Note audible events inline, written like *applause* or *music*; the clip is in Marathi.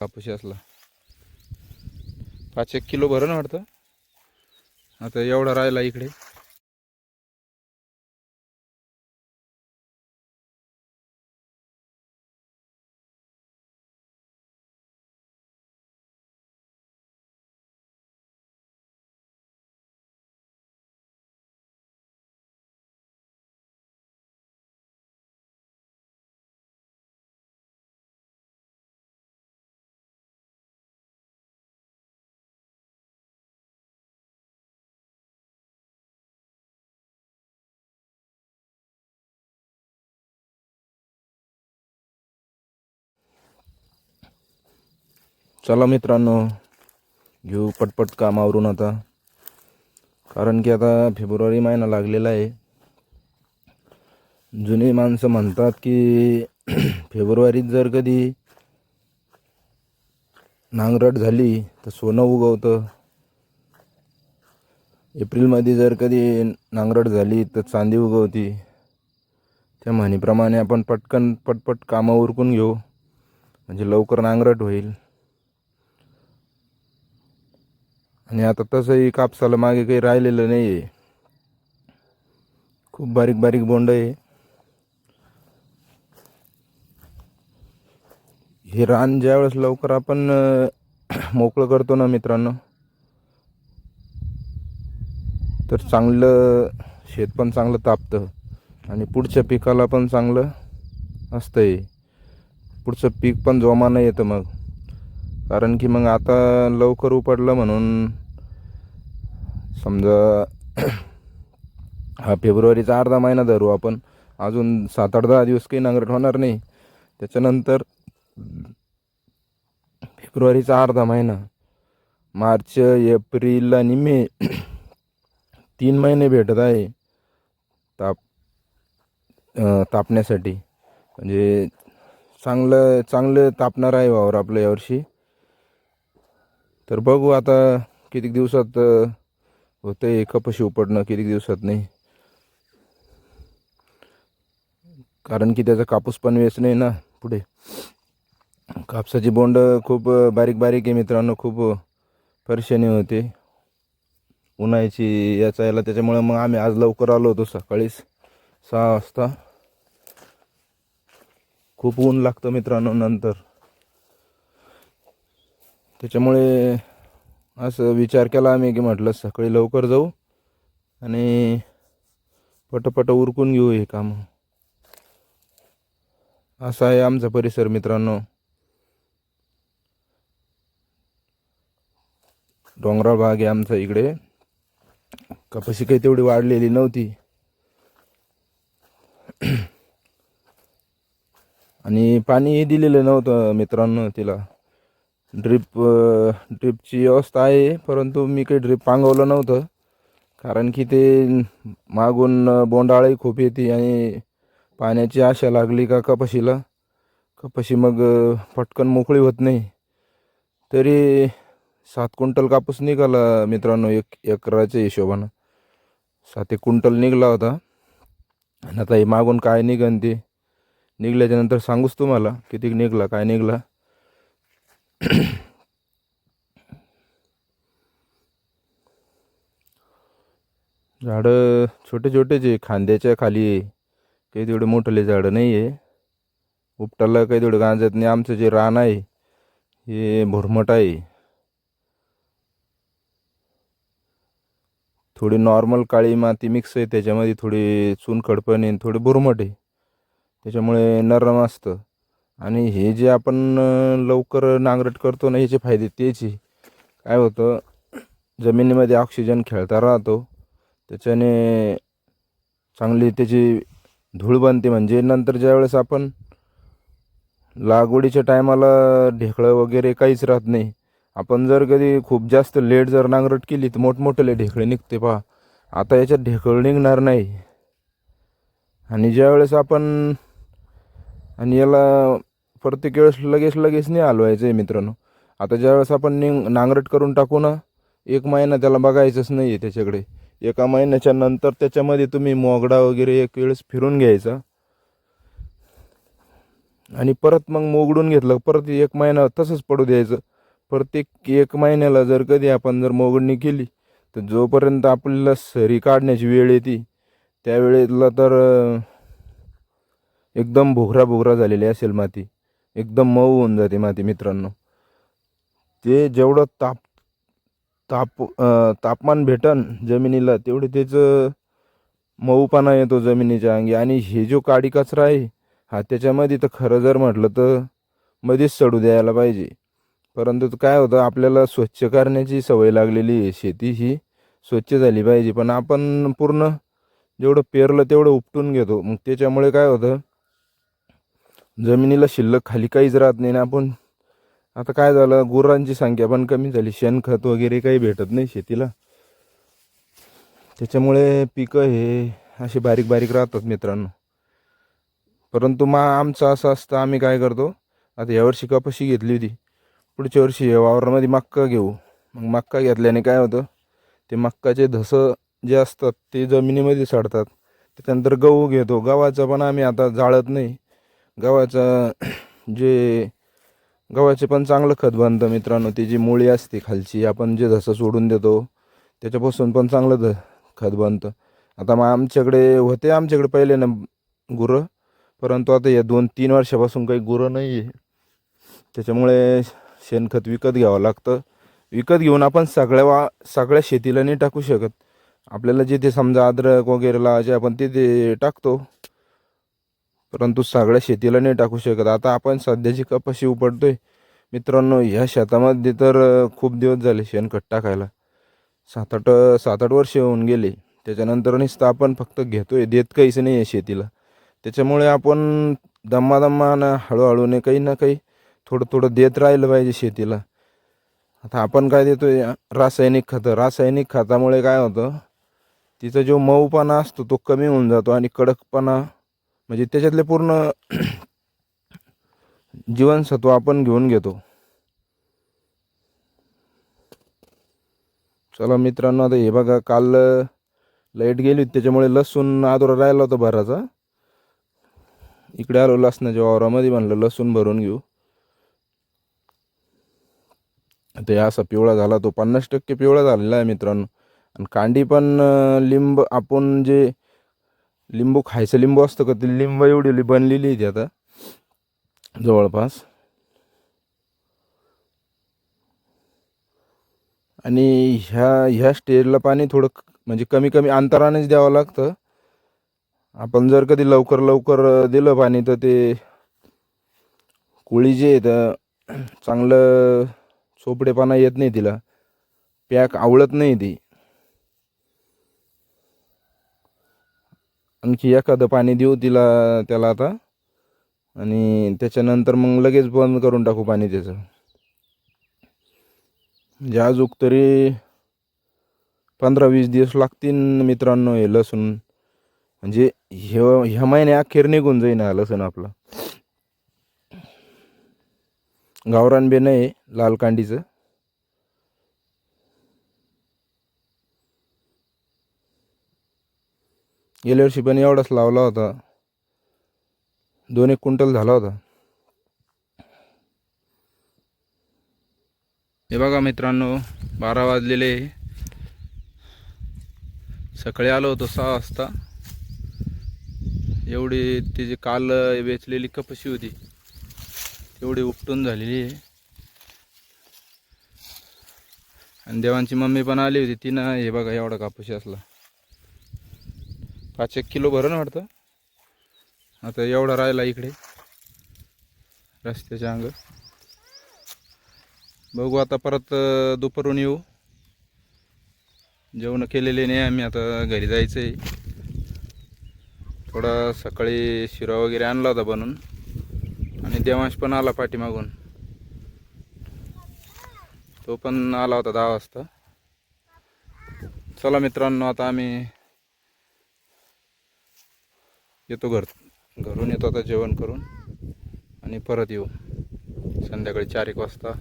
कापूस असला. पाच एक किलो भरण वाटतं. आता एवढा राहिला इकडे. चला मित्रांनो घेऊ पटपट कामावरून आता. कारण की आता फेब्रुवारी महिना लागलेला आहे. जुनी माणसं म्हणतात की *clears throat* फेब्रुवारीत जर कधी नांगरट झाली तर सोनं उगवतं. एप्रिलमध्ये जर कधी नांगरट झाली तर चांदी उगवती. त्या म्हणीप्रमाणे आपण पटकन पटपट कामं उरकून घेऊ. म्हणजे लवकर नांगरट होईल. आणि आता तसंही कापसाला मागे काही राहिलेलं नाही आहे खूप बारीक बारीक बोंड आहे. हे रान ज्यावेळेस लवकर आपण मोकळं करतो ना मित्रांनो तर चांगलं शेत पण चांगलं तापतं आणि पुढच्या पिकाला पण चांगलं असतं आहे पुढचं पीक पण जोमानं येतं मग. कारण की मग आता लवकर उपडलं म्हणून समजा हा फेब्रुवारीचा अर्धा महिना धरू आपण. अजून सात आठ दहा दिवस काही नांगरट होणार नाही. त्याच्यानंतर फेब्रुवारीचा अर्धा महिना. मार्च एप्रिल आणि मे तीन महिने भेटत आहे. ताप तापण्यासाठी. म्हणजे चांगलं चांगलं तापणार आहे वावर आपलं यावर्षी तर बघू आता किती दिवसात होते कपशी उपटणं उपडणं किती दिवसात नाही. कारण की त्याचा कापूस पण वेच नाही ना पुढे. कापसाची बोंड खूप बारीक बारीक आहे मित्रांनो खूप परेशानी होते. उन्हाळ्याची याचा याला त्याच्यामुळे मग आम्ही आज लवकर आलो होतो सकाळीच सहा वाजता. खूप ऊन लागतं मित्रांनो नंतर. त्याच्यामुळे असं विचार केला आम्ही की म्हटलं सकाळी लवकर जाऊ आणि पटपट उरकून घेऊ हे काम. असा आहे आमचा परिसर मित्रांनो. डोंगराळ भाग आहे आमचा इकडे. कपाशी काही तेवढी वाढलेली नव्हती. आणि पाणीही दिलेलं नव्हतं मित्रांनो तिला. ड्रीप ड्रीपची व्यवस्था आहे परंतु मी काही ड्रीप पांगवलं नव्हतं. कारण की ते मागून बोंडाळी खूप येते आणि पाण्याची आशा लागली का कपाशीला. कपाशी मग पटकन मोकळी होत नाही. तरी सात क्विंटल कापूस निघाला मित्रांनो एक एकराच्या हिशोबानं. सात एक क्विंटल निघाला होता. आणि आता हे मागून काय निघन ते? निघल्याच्यानंतर सांगूच तुम्हाला किती निघला काय निघला. *clears throat* झाडं छोटे छोटेच आहे खांद्याच्या खाली आहे काही तेवढे मोठले झाडं नाही आहे. उपटाला काही तेवढं गांजत नाही. आमचं जे रान आहे हे भुरमट आहे. थोडी नॉर्मल काळी माती मिक्स आहे त्याच्यामध्ये थोडी चुनखडपण आहे थोडी भुरमट आहे. त्याच्यामुळे नरम असतं. आणि हे जे आपण लवकर नांगरट करतो ना याचे फायदे तेच आहे. काय होतं जमिनीमध्ये ऑक्सिजन खेळता राहतो. त्याच्याने चांगली त्याची धूळ बनते. म्हणजे नंतर ज्यावेळेस आपण लागवडीच्या टायमाला ढेकळं वगैरे काहीच राहत नाही. आपण जर कधी खूप जास्त लेट जर नांगरट केली तर मोठमोठे ढेकळे निघते पहा. आता याच्यात ढेकळ निघणार नाही. आणि ज्यावेळेस आपण आणि याला प्रत्येक वेळेस लगेच लगेच नाही हलवायचं आहे मित्रांनो. आता ज्यावेळेस आपण निंग नांगरट करून टाकू ना एक महिना त्याला बघायचंच नाही आहे त्याच्याकडे. एका महिन्याच्या नंतर त्याच्यामध्ये तुम्ही मोगडा वगैरे एक वेळेस फिरून घ्यायचा. आणि परत मग मोगडून घेतलं परत एक महिना तसंच पडू द्यायचं. प्रत्येक एक महिन्याला जर कधी आपण जर मोगडणी केली तर जोपर्यंत आपल्याला सरी काढण्याची वेळ येते त्यावेळेला तर एकदम भोगरा भोगरा झालेली असेल माती. एकदम मऊ होऊन जाते माती मित्रांनो. ते जेवढं ताप ताप तापमान भेटन जमिनीला तेवढे त्याचं मऊपणा येतो जमिनीच्या अंगी. आणि हे जो काडी कचरा आहे हा त्याच्यामध्ये तर खरं जर म्हटलं तर मध्येच चढू द्यायला पाहिजे. परंतु काय होतं आपल्याला स्वच्छ करण्याची सवय लागलेली आहे. शेती ही स्वच्छ झाली पाहिजे. पण आपण पूर्ण जेवढं पेरलं तेवढं उपटून घेतो. मग त्याच्यामुळे काय होतं जमिनीला शिल्लक खाली काहीच राहत नाही ना. आपण आता काय झालं? गुरांची संख्या पण कमी झाली. शेणखत वगैरे काही भेटत नाही शेतीला. त्याच्यामुळे पिकं हे असे बारीक बारीक राहतात मित्रांनो. परंतु मा आमचं असं असतं आम्ही काय करतो? आता यावर्षी कपाशी घेतली होती. पुढच्या वर्षी या वावरामध्ये मक्का घेऊ. मग मक्का घेतल्याने काय होतं? ते मक्काचे धसं जे असतात ते जमिनीमध्ये सडतात. त्याच्यानंतर गहू घेतो. गव्हाचं पण आम्ही आता जाळत नाही. गव्हाचं जे गव्हाचे पण चांगलं खत बनतं मित्रांनो. ती जी मुळी असते खालची आपण जे धसं सोडून देतो त्याच्यापासून पण चांगलं ध खत बनतं. आता मग आमच्याकडे होते आमच्याकडे पहिले ना गुरं परंतु आता या दोन तीन वर्षापासून काही गुरं नाही आहे. त्याच्यामुळे शेणखत विकत घ्यावं लागतं. विकत घेऊन आपण सगळ्या वा सगळ्या शेतीला नाही टाकू शकत. आपल्याला जिथे समजा अद्रक वगैरे लावायचे आपण तिथे टाकतो परंतु सगळ्या शेतीला नाही टाकू शकत. आता आपण सध्याची कपाशी उपडतोय मित्रांनो ह्या शेतामध्ये तर खूप दिवस झाले शेणखत टाकायला. सात आठ सात आठ वर्ष होऊन गेले. त्याच्यानंतर नुसतं आपण फक्त घेतोय. देत काहीच नाही आहे शेतीला. त्याच्यामुळे आपण दम्मादम्मानं हळूहळूने काही ना काही थोडं थोडं देत राहिलं पाहिजे शेतीला. आता आपण काय देतोय? रासायनिक खतं. रासायनिक खतामुळे काय होतं? तिचा जो मऊपणा असतो तो कमी होऊन जातो आणि कडकपणा म्हणजे त्याच्यातले पूर्ण *clears throat* जीवनसत्व आपण घेऊन घेतो. चला मित्रांनो आता हे बघा काल लाइट गेली होती त्याच्यामुळे लसूण आदोरा राहिला होता भराचा इकडे आलो लसणाच्या वावरामध्ये म्हणलं लसूण भरून घेऊ. ते असा पिवळा झाला तो पन्नास टक्के पिवळा झालेला आहे मित्रांनो. आणि कांडी पण लिंब आपण जे लिंबू खायचं लिंबू असतं का? ती लिंब एवढी बनलेली आहे ती आता. जवळपास. आणि ह्या ह्या स्टेजला पाणी थोडं म्हणजे कमी कमी अंतरानेच द्यावं लागतं. आपण जर कधी लवकर लवकर दिलं पाणी तर ते कोळी जे आहे तर चांगलं चोपडेपणा येत नाही तिला. पॅक आवडत नाही ती. आणखी एखादं पाणी देऊ तिला त्याला आता. आणि त्याच्यानंतर मग लगेच बंद करून टाकू पाणी त्याचं. म्हणजे अजूक तरी पंधरा वीस दिवस लागतील मित्रांनो हे लसूण. म्हणजे हे ह्या महिन्या अखेर निघून जाईन हा लसूण आपला. गावरान बे नाही लाल कांडीचं. गेल्या वर्षी पण एवढाच लावला होता. दोन एक क्विंटल झाला होता. हे बघा मित्रांनो बारा वाजलेले सकाळी आलो होतो सहा वाजता. एवढी तिची काल वेचलेली कपशी होती तेवढी उपटून झालेली आहे. आणि देवांची मम्मी पण आली होती तिनं हे बघा एवढा कापशी असला. पाच एक किलो भरण वाटतं. आता एवढा राहिला इकडे. रस्त्याच्या अंग बघू आता परत दुपारून येऊ. जेवण केलेले नाही आम्ही आता घरी जायचं आहे थोडा सकाळी शिरा वगैरे आणला होता बनून. आणि देवांश पण आला पाठीमागून. तो पण आला होता दहा वाजता. चला मित्रांनो आता आम्ही येतो घर घरून येतो आता जेवण करून आणि परत येऊ. संध्याकाळी चार एक वाजता.